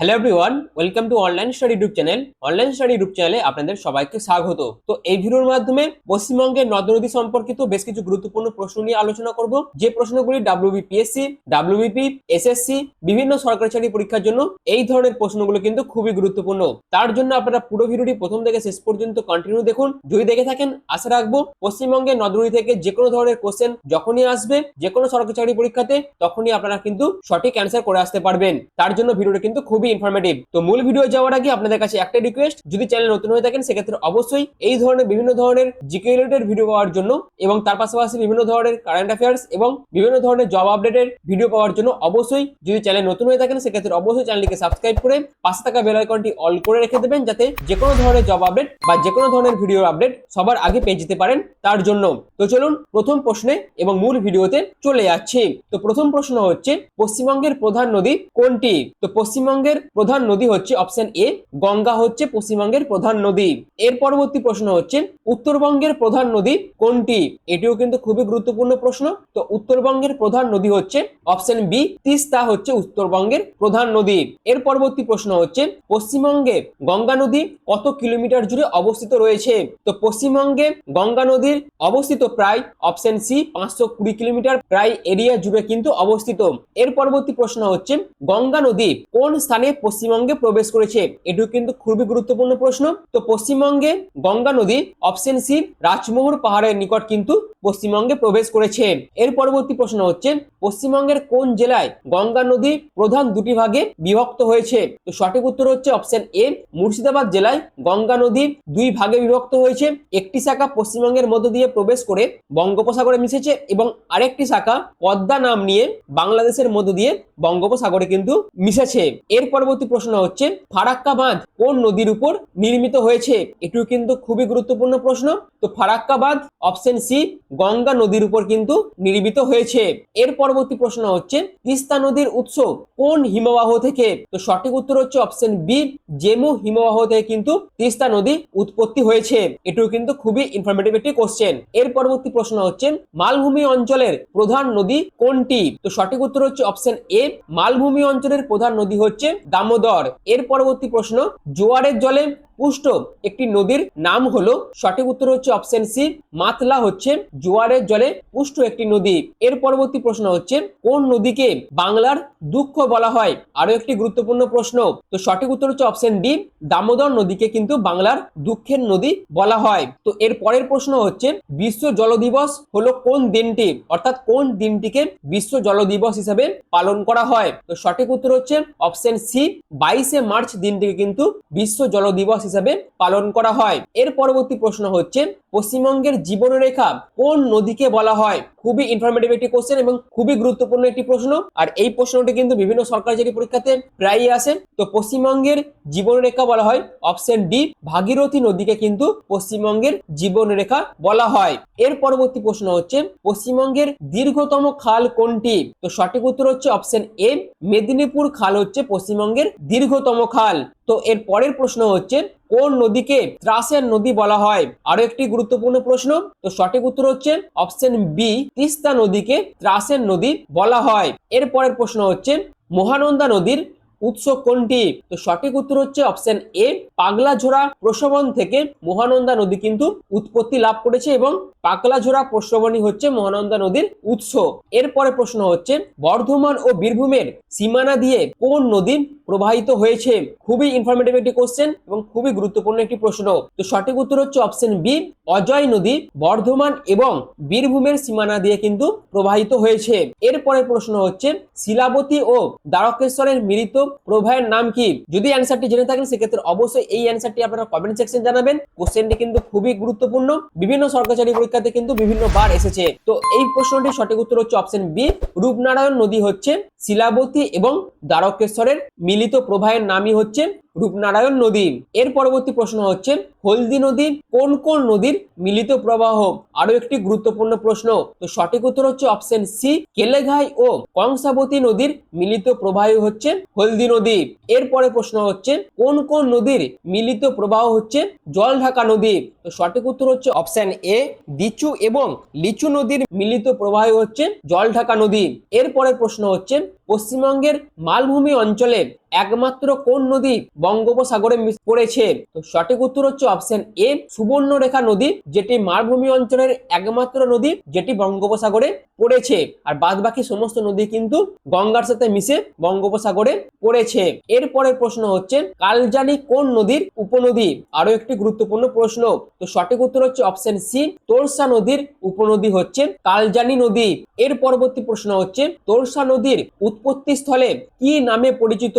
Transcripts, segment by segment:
Hello everyone welcome to online study YouTube channel online study YouTube চ্যানেলে আপনাদের সবাইকে স্বাগত। তো এই ভিডিওর মাধ্যমে পশ্চিমবঙ্গের নদ নদী সম্পর্কিত বেশ কিছু গুরুত্বপূর্ণ প্রশ্ন নিয়ে আলোচনা করব। যে প্রশ্নগুলি ডাব্লিউবিপিএসসি ডাব্লিউবিপি এসএসসি বিভিন্ন সরকারি চাকরি পরীক্ষার জন্য এই ধরনের প্রশ্নগুলো কিন্তু খুবই গুরুত্বপূর্ণ। তার জন্য আপনারা পুরো ভিডিওটি প্রথম থেকে শেষ পর্যন্ত কন্টিনিউ দেখুন। যদি দেখে থাকেন, আশা রাখব পশ্চিমবঙ্গের নদ নদী থেকে যে কোনো ধরনের কোশ্চেন যখনই আসবে, যে কোনো সরকারি চাকরি পরীক্ষাতে, তখনই আপনারা কিন্তু সঠিক অ্যান্সার করে আসতে পারবেন। তার জন্য ভিডিওটা কিন্তু খুবই ইনফরমেটিভ তো মূল ভিডিও যাওয়ার আগে আপনাদের কাছে একটাই রিকোয়েস্ট যদি চ্যানেল নতুন হয়ে থাকেন, সেক্ষেত্রে অবশ্যই এই ধরনের বিভিন্ন ধরনের জিকে রিলেটেড ভিডিও পাওয়ার জন্য এবং তার পাশাপাশি বিভিন্ন ধরনের কারেন্ট অ্যাফেয়ার্স এবং বিভিন্ন ধরনের জব আপডেটের ভিডিও পাওয়ার জন্য অবশ্যই যদি চ্যানেল নতুন হয়ে থাকেন, সেক্ষেত্রে অবশ্যই চ্যানেলটিকে সাবস্ক্রাইব করে পাশে থাকা বেল আইকনটি অল করে রেখে দেবেন, যাতে যে কোনো ধরনের জব আপডেট বা যে কোনো ধরনের ভিডিও আপডেট সবার আগে পেয়ে যেতে পারেন তার জন্য। তো চলুন প্রথম প্রশ্নে এবং মূল ভিডিওতে চলে যাচ্ছি। তো প্রথম প্রশ্ন হচ্ছে, পশ্চিমবঙ্গের প্রধান নদী কোনটি? তো পশ্চিমবঙ্গের প্রধান নদী হচ্ছে অপশন এ গঙ্গা হচ্ছে পশ্চিমবঙ্গের প্রধান নদী। এর পরবর্তী প্রশ্ন হচ্ছে, উত্তরবঙ্গের প্রধান নদী কোনটি? এটিও কিন্তু খুবই গুরুত্বপূর্ণ প্রশ্ন। তো উত্তরবঙ্গের প্রধান নদী হচ্ছে অপশন বি তিস্তা হচ্ছে উত্তরবঙ্গের প্রধান নদী। এর পরবর্তী প্রশ্ন হচ্ছে, পশ্চিমবঙ্গে গঙ্গা নদী কত কিলোমিটার জুড়ে অবস্থিত রয়েছে? তো পশ্চিমবঙ্গে গঙ্গা নদীর অবস্থিত প্রায় অপশন সি পাঁচশো কুড়ি কিলোমিটার প্রায় এরিয়া জুড়ে কিন্তু অবস্থিত। এর পরবর্তী প্রশ্ন হচ্ছে, গঙ্গা নদী কোন স্থানে পশ্চিমবঙ্গে প্রবেশ করেছে? এটিও কিন্তু খুবই গুরুত্বপূর্ণ প্রশ্ন। তো পশ্চিমবঙ্গে গঙ্গা নদী অপশন সি রাজমোহর পাহাড়ের নিকট কিন্তু পশ্চিমবঙ্গে প্রবেশ করেছে। এর পরবর্তী প্রশ্ন হচ্ছে, পশ্চিমবঙ্গের কোন জেলায় গঙ্গা নদী প্রধান দুটি ভাগে বিভক্ত হয়েছে? তো সঠিক উত্তর হচ্ছে অপশন এ, মুর্শিদাবাদ জেলায় গঙ্গা নদী দুই ভাগে বিভক্ত হয়েছে। একটি শাখা পশ্চিমবঙ্গের মধ্য দিয়ে প্রবেশ করে বঙ্গোপসাগরে মিশেছে এবং আরেকটি শাখা পদ্মা নাম নিয়ে বাংলাদেশের মধ্য দিয়ে বঙ্গোপসাগরে কিন্তু মিশেছে। এর পরবর্তী প্রশ্ন হচ্ছে ফারাক্কা বাঁধ কোন নদীর উপর নির্মিত হয়েছে? এটিও কিন্তু খুবই গুরুত্বপূর্ণ প্রশ্ন। তো ফারাক্কা বাঁধ অপশন সি গঙ্গা নদীর উপর কিন্তু নির্মিত হয়েছে। এর পরবর্তী প্রশ্ন হচ্ছে, তিস্তা নদীর উৎস কোন হিমবাহ থেকে? তো সঠিক উত্তর হচ্ছে অপশন বি জেমু হিমবাহ থেকে কিন্তু তিস্তা নদী উৎপত্তি হয়েছে। এটিও কিন্তু খুবই ইনফরমেটিভ একটি কোশ্চেন এর পরবর্তী প্রশ্ন হচ্ছে, মালভূমি অঞ্চলের প্রধান নদী কোনটি? তো সঠিক উত্তর হচ্ছে অপশন এ মালভূমি অঞ্চলের প্রধান নদী হচ্ছে দামোদর। এর পরবর্তী প্রশ্ন, জোয়ারের জলে পুষ্ট। একটি নদীর নাম হলো, সঠিক উত্তর হচ্ছে অপশন সি মাতলা হচ্ছে জোয়ারের জলে পুষ্ট একটি নদী। এর পরবর্তী প্রশ্ন হচ্ছে, কোন নদীকে বাংলার দুঃখ বলা হয়? আরও একটি গুরুত্বপূর্ণ প্রশ্ন, তো সঠিক উত্তর হচ্ছে অপশন ডি দামোদর নদীকে কিন্তু বাংলার দুঃখের নদী বলা হয়। তো এর পরের প্রশ্ন হচ্ছে, বিশ্ব জল দিবস হলো কোন দিনটি? অর্থাৎ কোন দিনটিকে বিশ্ব জল দিবস হিসাবে পালন করা হয়? তো সঠিক উত্তর হচ্ছে অপশন সি বাইশে মার্চ দিনটিকে কিন্তু বিশ্ব জল দিবস হিসাবে পালন করা হয়। এর পরবর্তী প্রশ্ন হচ্ছে, পশ্চিমবঙ্গের জীবনরেখা কোন নদীকে বলা হয়? খুবই ইনফরমেটিভ একটি কোশ্চেন এবং খুবই গুরুত্বপূর্ণ একটি প্রশ্ন। আর এই প্রশ্নটি কিন্তু বিভিন্ন সরকারি পরীক্ষাতে প্রায়ই আসে। তো পশ্চিমবঙ্গের জীবনরেখা বলা হয় অপশন ডি ভাগীরথী নদীকে কিন্তু পশ্চিমবঙ্গের জীবনরেখা বলা হয়। এর পরবর্তী প্রশ্ন হচ্ছে, পশ্চিমবঙ্গের দীর্ঘতম খাল কোনটি? তো সঠিক উত্তর হচ্ছে অপশন এ মেদিনীপুর খাল হচ্ছে পশ্চিমবঙ্গের দীর্ঘতম খাল। তো এর পরের প্রশ্ন হচ্ছে কোন নদীকে ত্রাসের নদী বলা হয়? আরও একটি গুরুত্বপূর্ণ প্রশ্ন। তো সঠিক উত্তর হচ্ছে অপশন বি তিস্তা নদীকে ত্রাসের নদী বলা হয়। এরপরের প্রশ্ন হচ্ছে মহানন্দা নদীর উৎস কোনটি? তো সঠিক উত্তর হচ্ছে অপশন এ পাগলাঝোড়া প্রসবন থেকে মহানন্দা নদী কিন্তু উৎপত্তি লাভ করেছে এবং পাগলাঝোড়া প্রসবনই হচ্ছে মহানন্দা নদীর উৎস। এরপরে প্রশ্ন হচ্ছে, বর্ধমান ও বীরভূমের সীমানা দিয়ে কোন নদী প্রবাহিত হয়েছে? খুবই ইনফরমেটিভ একটি কোশ্চেন এবং খুবই গুরুত্বপূর্ণ একটি প্রশ্ন। তো সঠিক উত্তর হচ্ছে অপশন বি অজয় নদী, বর্ধমান এবং বীরভূমের সীমানা দিয়ে কিন্তু প্রবাহিত হয়েছে। এরপরে প্রশ্ন হচ্ছে, শিলাবতী ও দ্বারকেশ্বরের মিলিত প্রবাহের নাম কি? যদি অ্যান্সারটি জেনে থাকেন, সেক্ষেত্রে অবশ্যই এই অ্যান্সারটি আপনারা কমেন্ট সেকশন জানাবেন। কোশ্চেনটি কিন্তু খুবই গুরুত্বপূর্ণ। বিভিন্ন সরকারি পরীক্ষাতে কিন্তু বিভিন্ন বার এসেছে। তো এই প্রশ্নটির সঠিক উত্তর হচ্ছে অপশন বি রূপনারায়ণ নদী হচ্ছে শিলাবতী এবং দ্বারকেশ্বরের মিলিত প্রভায়ের নামই হচ্ছে রূপনারায়ণ নদী এর পরবর্তী প্রশ্ন হচ্ছে, হলদি নদী কোন কোন নদীর মিলিত প্রবাহ? আরও একটি গুরুত্বপূর্ণ প্রশ্ন, তো সঠিক উত্তর হচ্ছে অপশন সি কেলেঘাই ও কংসাবতী নদীর মিলিত প্রবাহ হচ্ছে হলদি নদী। এর পরে প্রশ্ন হচ্ছে, কোন কোন নদীর মিলিত প্রবাহ হচ্ছে জলঢাকা নদী? তো সঠিক উত্তর হচ্ছে অপশন এ দিচু এবং লিচু নদীর মিলিত প্রবাহ হচ্ছে জল ঢাকা নদী। এর পরের প্রশ্ন হচ্ছে, পশ্চিমবঙ্গের মালভূমি অঞ্চলে একমাত্র কোন নদী বঙ্গোপসাগরে পড়েছে? তো সঠিক উত্তর হচ্ছে অপশন এ, সুবর্ণরেখা নদী, যেটি মালভূমি অঞ্চলের একমাত্র নদী যেটি বঙ্গোপসাগরে পড়েছে। আর বাদ বাকি সমস্ত নদী কিন্তু গঙ্গার সাথে মিশে বঙ্গোপসাগরে পড়েছে। এরপরের প্রশ্ন হচ্ছে, কালজানি কোন নদীর উপনদী? আরও একটি গুরুত্বপূর্ণ প্রশ্ন। তো সঠিক উত্তর হচ্ছে অপশন সি, তোরসা নদীর উপনদী হচ্ছে কালজানি নদী। এর পরবর্তী প্রশ্ন হচ্ছে, তোরসা নদীর উৎপত্তি স্থলে কি নামে পরিচিত?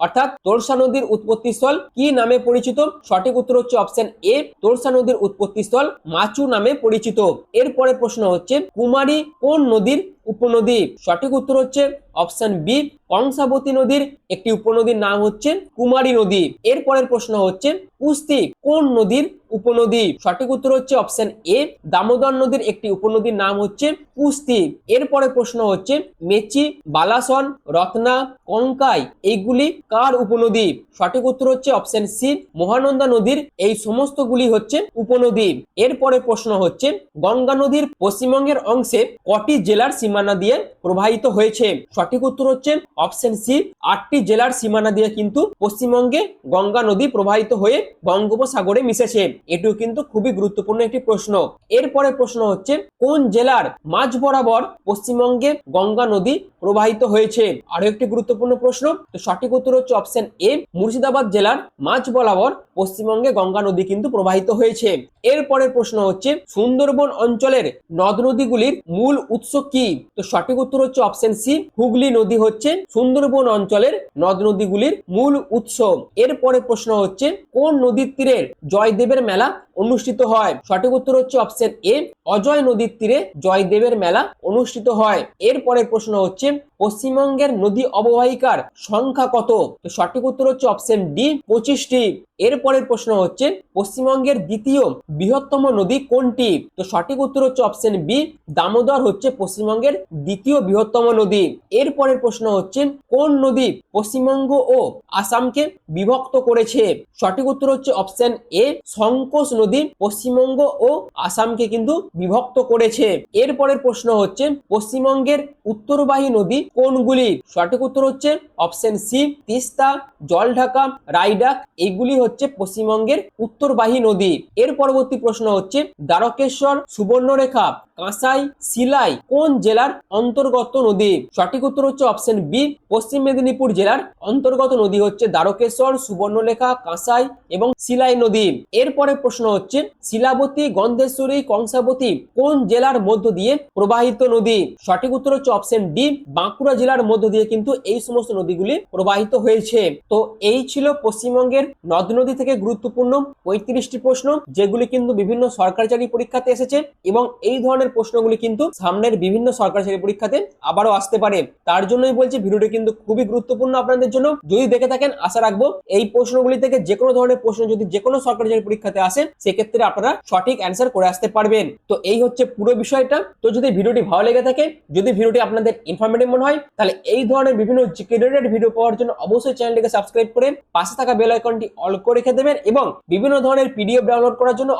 অর্থাৎ তোরসা নদীর উৎপত্তি স্থল কি নামে পরিচিত? সঠিক উত্তর হচ্ছে অপশন এ তোরসা নদীর উৎপত্তি স্থল মাচু নামে পরিচিত। এরপরে প্রশ্ন হচ্ছে, কুমারী কোন নদীর উপনদী? সঠিক উত্তর হচ্ছে অপশন বি কংসাবতী নদীর একটি উপনদীর নাম হচ্ছে কুমারী নদী। এরপরের প্রশ্ন হচ্ছে, কুস্তি কোন নদীর উপনদী? সঠিক উত্তর হচ্ছে অপশন এ দামোদর নদীর একটি উপনদীর নাম হচ্ছে কুস্তি। এরপরে প্রশ্ন হচ্ছে, মেচি, বালাসন, রত্না, কঙ্কাই এইগুলি কার উপনদী? সঠিক উত্তর হচ্ছে অপশন সি মহানন্দা নদীর। এই সমস্তগুলি হচ্ছে উপনদী। এরপরে প্রশ্ন হচ্ছে, গঙ্গা নদীর পশ্চিমবঙ্গের অংশে কটি জেলার সীমানা দিয়ে প্রবাহিত হয়েছে? সঠিক উত্তর হচ্ছে অপশন সি আটটি জেলার সীমানা দিয়ে কিন্তু পশ্চিমবঙ্গে গঙ্গা নদী প্রবাহিত হয়ে বঙ্গোপসাগরে মিশেছে। এটিও কিন্তু খুবই গুরুত্বপূর্ণ একটি প্রশ্ন। এরপরে প্রশ্ন হচ্ছে, কোন জেলার মাঝ বরাবর পশ্চিমবঙ্গে গঙ্গা নদী প্রবাহিত হয়েছে? আরও একটি গুরুত্বপূর্ণ প্রশ্ন, তো সঠিক উত্তর হচ্ছে অপশন এ মুর্শিদাবাদ জেলার মাঝ বরাবর পশ্চিমবঙ্গে গঙ্গা নদী কিন্তু প্রবাহিত হয়েছে। এরপরের প্রশ্ন হচ্ছে, সুন্দরবন অঞ্চলের নদ নদীগুলির মূল উৎস কি? তো সঠিক উত্তর হচ্ছে অপশন সি হুগলি নদী হচ্ছে সুন্দরবন অঞ্চলের নদ নদীগুলির মূল উৎস। এরপরে প্রশ্ন হচ্ছে, কোন নদীর তীরের জয়দেবের মেলা অনুষ্ঠিত হয়। সঠিক উত্তর হচ্ছে অপশন এ অজয় নদীর তীরে জয়দেবের মেলা অনুষ্ঠিত হয়। এরপরের প্রশ্ন হচ্ছে, পশ্চিমবঙ্গের নদী অববাহিকার সংখ্যা কত? সঠিক উত্তর হচ্ছে অপশন ডি পঁচিশটি। এরপরের প্রশ্ন হচ্ছে, পশ্চিমবঙ্গের দ্বিতীয় বৃহত্তম নদী কোনটি? তো সঠিক উত্তর হচ্ছে অপশন বি দামোদর হচ্ছে পশ্চিমবঙ্গের দ্বিতীয় বৃহত্তম নদী। এরপরের প্রশ্ন হচ্ছে, কোন নদী পশ্চিমবঙ্গ ও আসামকে বিভক্ত করেছে? সঠিক উত্তর হচ্ছে অপশন এ সংকোচ নদী। পশ্চিমবঙ্গ ও আসামকে কিন্তু বিভক্ত করেছে। এরপরের প্রশ্ন হচ্ছে, পশ্চিমবঙ্গের উত্তরবাহী নদী কোনগুলি? সঠিক উত্তর হচ্ছে অপশন সি, তিস্তা, জলঢাকা রাইডাক এইগুলি হচ্ছে পশ্চিমবঙ্গের উত্তরবাহী নদী। এর পরবর্তী প্রশ্ন হচ্ছে, দ্বারকেশ্বর সুবর্ণরেখা, কাঁসাই শিলাই কোন জেলার অন্তর্গত নদী? সঠিক উত্তর হচ্ছে অপশন বি, পশ্চিম মেদিনীপুর জেলার অন্তর্গত নদী হচ্ছে দ্বারকেশ্বর, সুবর্ণরেখা, কাঁসাই এবং শিলাই নদী। এরপরে প্রশ্ন হচ্ছে শিলাবতী, গন্ধেশ্বরী, কংসাবতী কোন জেলার মধ্য দিয়ে প্রবাহিত নদী? সঠিক উত্তর হচ্ছে অপশন ডি বাঁকুড়া জেলার মধ্য দিয়ে কিন্তু এই সমস্ত নদীগুলি প্রবাহিত হয়েছে। তো এই ছিল পশ্চিমবঙ্গের নদ নদী থেকে গুরুত্বপূর্ণ পঁয়ত্রিশটি প্রশ্ন, যেগুলি কিন্তু বিভিন্ন সরকারি চাকরি পরীক্ষাতে এসেছে এবং এই ধরনের প্রশ্নগুলি কিন্তু সামনের বিভিন্ন সরকারি চাকরি পরীক্ষাতে আবারও আসতে পারে। তার জন্যই বলছি ভিডিওটি কিন্তু খুবই গুরুত্বপূর্ণ আপনাদের জন্য। যদি দেখে থাকেন, আশা রাখব এই প্রশ্নগুলি থেকে যে কোনো ধরনের প্রশ্ন যদি যে কোনো সরকারি চাকরি পরীক্ষাতে আসে সেক্ষেত্রে আপনারা সঠিক অ্যান্সার করে আসতে পারবেন। তো এই হচ্ছে পুরো বিষয়টা। তো যদি ভিডিওটি ভালো লেগে থাকে, যদি ভিডিওটি আপনাদের ইনফরমেটিভ মনে হয়, তাহলে এই ধরনের বিভিন্ন জিকে ভিডিও পাওয়ার জন্য অবশ্যই চ্যানেলটিকে সাবস্ক্রাইব করে পাশে থাকা বেল আইকনটি অল করে রেখে দেবেন এবং বিভিন্ন ধরনের পিডিএফ ডাউনলোড করার জন্য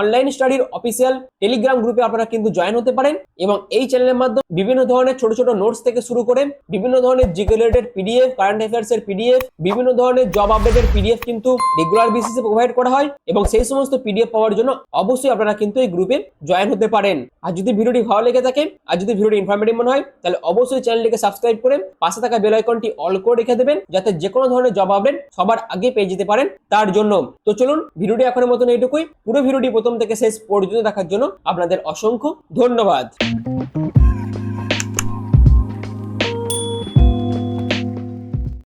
অনলাইন স্টাডির অফিসিয়াল টেলিগ্রাম গ্রুপে আপনারা কিন্তু জয়েন হতে পারেন এবং এই চ্যানেলের মাধ্যমে বিভিন্ন ধরনের ছোট ছোট নোটস থেকে শুরু করে বিভিন্ন ধরনের GK related PDF current affairs এর পিডিএফ বিভিন্ন ধরনের জব আপডেটের পিডিএফ কিন্তু রেগুলার বেসিসে প্রোভাইড করা হয় এবং সেই সমস্ত পিডিএফ পাওয়ার জন্য অবশ্যই আপনারা কিন্তু এই গ্রুপে জয়েন হতে পারেন। আর যদি ভিডিওটি ভালো লেগে থাকে, আর যদি ভিডিওটি ইনফরমেটিভ মনে হয়, তাহলে অবশ্যই চ্যানেলটিকে সাবস্ক্রাইব করে পাশে থাকা বেল আইকনটি অল করে রেখে দেবেন, যাতে যে কোনো ধরনের জব আপডেট সবার আগে পেয়ে যেতে পারেন তার জন্য। তো চলুন, ভিডিওটি এখনের মতন এইটুকুই। পুরো ভিডিওটি প্রথম থেকে শেষ পর্যন্ত দেখার জন্য আপনাদের অসংখ্য ধন্যবাদ।